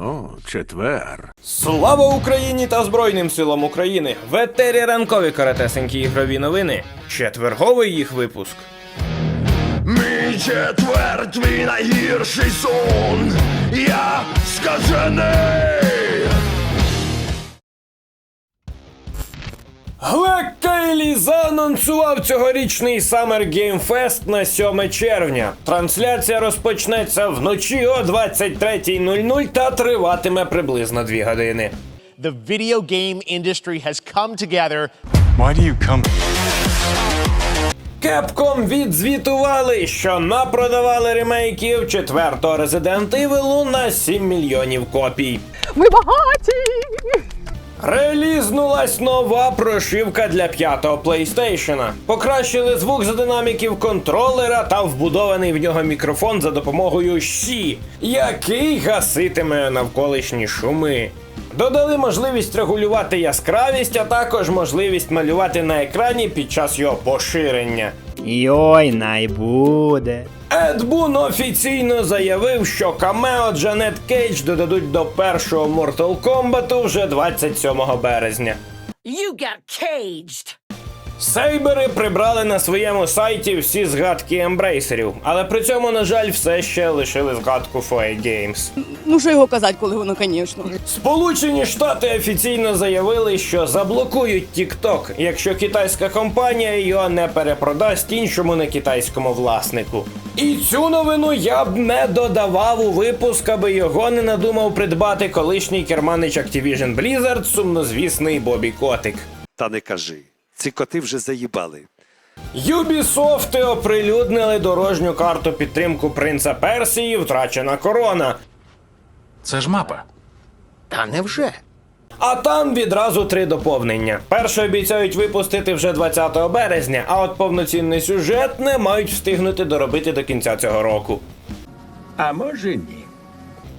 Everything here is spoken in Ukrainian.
О, четвер. Слава Україні та Збройним силам України! В етері ранкові каратесенькі ігрові новини. Четверговий їх випуск. Мій четвер, твій найгірший сон. Я скажений. Глек Кейлі заанонсував цьогорічний Summer Game Fest на 7 червня. Трансляція розпочнеться вночі о 23.00 та триватиме приблизно 2 години. the video game industry has come together Why do you come? Capcom відзвітували, що напродавали ремейків четвертого Resident Evil на 7 мільйонів копій. Ми багаті! Релізнулась нова прошивка для п'ятого PlayStation. Покращили звук за динаміків контролера та вбудований в нього мікрофон за допомогою Xi, який гаситиме навколишні шуми. Додали можливість регулювати яскравість, а також можливість малювати на екрані під час його поширення. Йой, най буде. Ед Бун офіційно заявив, що камео Джанет Кейдж додадуть до першого Mortal Kombat вже 27 березня. You got caged. Сейбери прибрали на своєму сайті всі згадки ембрейсерів, але при цьому, на жаль, все ще лишили згадку Fight Games. Ну що його казати, коли воно, звісно. Сполучені Штати офіційно заявили, що заблокують TikTok, якщо китайська компанія його не перепродасть іншому не китайському власнику. І цю новину я б не додавав у випуск, аби його не надумав придбати колишній керманич Activision Blizzard, сумнозвісний Бобі Котик. Та не кажи. Ці коти вже заїбали. Юбісофти оприлюднили дорожню карту підтримку принца Персії Втрачена корона. Це ж мапа. Та невже? А там відразу три доповнення. Перше обіцяють випустити вже 20 березня, а от повноцінний сюжет не мають встигнути доробити до кінця цього року. А може ні.